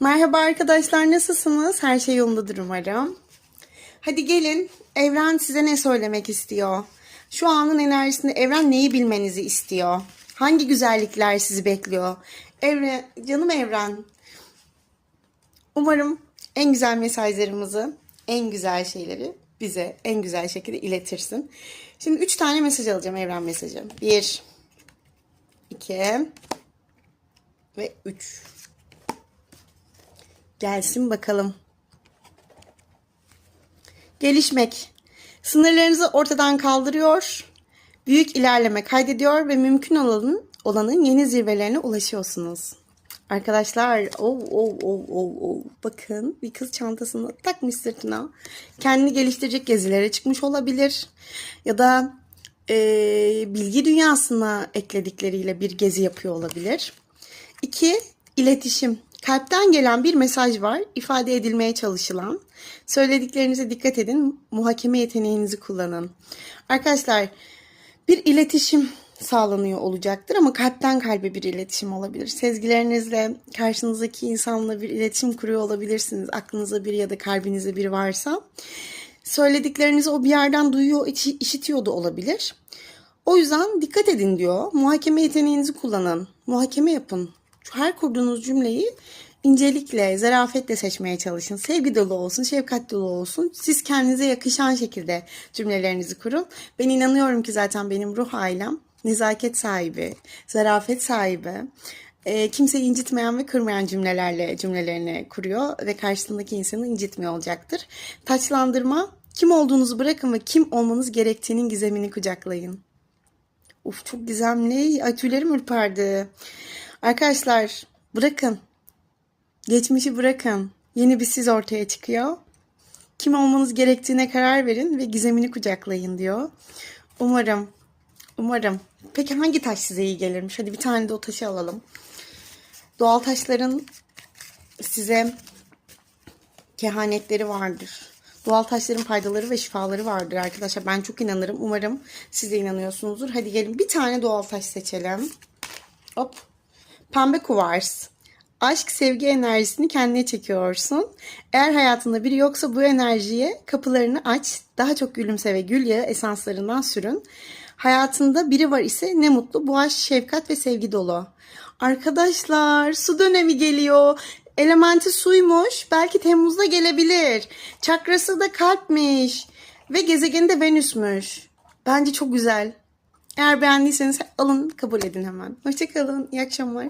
Merhaba arkadaşlar nasılsınız? Her şey yolundadır umarım. Hadi gelin evren size ne söylemek istiyor? Şu anın enerjisinde evren neyi bilmenizi istiyor? Hangi güzellikler sizi bekliyor? Evren, canım evren. Umarım en güzel mesajlarımızı, en güzel şeyleri bize en güzel şekilde iletirsin. Şimdi üç tane mesaj alacağım evren mesajı. Bir, iki ve üç. Gelsin bakalım. Gelişmek. Sınırlarınızı ortadan kaldırıyor. Büyük ilerleme kaydediyor ve mümkün olanın, olanın yeni zirvelerine ulaşıyorsunuz. Arkadaşlar, oh, oh, oh, oh, oh. bakın bir kız çantasını takmış sırtına. Kendini geliştirecek gezilere çıkmış olabilir. Ya da eee, bilgi dünyasına ekledikleriyle bir gezi yapıyor olabilir. İki, iletişim. Kalpten gelen bir mesaj var. ifade edilmeye çalışılan. Söylediklerinize dikkat edin. Muhakeme yeteneğinizi kullanın. Arkadaşlar bir iletişim sağlanıyor olacaktır ama kalpten kalbe bir iletişim olabilir. Sezgilerinizle karşınızdaki insanla bir iletişim kuruyor olabilirsiniz. Aklınızda biri ya da kalbinizde biri varsa. Söylediklerinizi o bir yerden duyuyor, işitiyor da olabilir. O yüzden dikkat edin diyor. Muhakeme yeteneğinizi kullanın. Muhakeme yapın. Her kurduğunuz cümleyi incelikle, zarafetle seçmeye çalışın. Sevgi dolu olsun, şefkat dolu olsun. Siz kendinize yakışan şekilde cümlelerinizi kurun. Ben inanıyorum ki zaten benim ruh ailem nezaket sahibi, zarafet sahibi, e, kimseyi incitmeyen ve kırmayan cümlelerle cümlelerini kuruyor ve karşısındaki insanı incitmiyor olacaktır. Taçlandırma, kim olduğunuzu bırakın ve kim olmanız gerektiğinin gizemini kucaklayın. Uf çok gizemli. Ay tüylerim ürperdi. Arkadaşlar bırakın. Geçmişi bırakın. Yeni bir siz ortaya çıkıyor. Kim olmanız gerektiğine karar verin ve gizemini kucaklayın diyor. Umarım. Umarım. Peki hangi taş size iyi gelirmiş? Hadi bir tane de o taşı alalım. Doğal taşların size kehanetleri vardır. Doğal taşların faydaları ve şifaları vardır arkadaşlar. Ben çok inanırım. Umarım siz de inanıyorsunuzdur. Hadi gelin bir tane doğal taş seçelim. Hop. Pembe kuvars. Aşk, sevgi enerjisini kendine çekiyorsun. Eğer hayatında biri yoksa bu enerjiye kapılarını aç. Daha çok gülümse ve gül yağı esanslarından sürün. Hayatında biri var ise ne mutlu. Bu aşk, şefkat ve sevgi dolu. Arkadaşlar su dönemi geliyor. Elementi suymuş. Belki Temmuz'da gelebilir. Çakrası da kalpmiş. Ve gezegeni de Venüs'müş. Bence çok güzel. Eğer beğendiyseniz alın kabul edin hemen. Hoşçakalın. İyi akşamlar.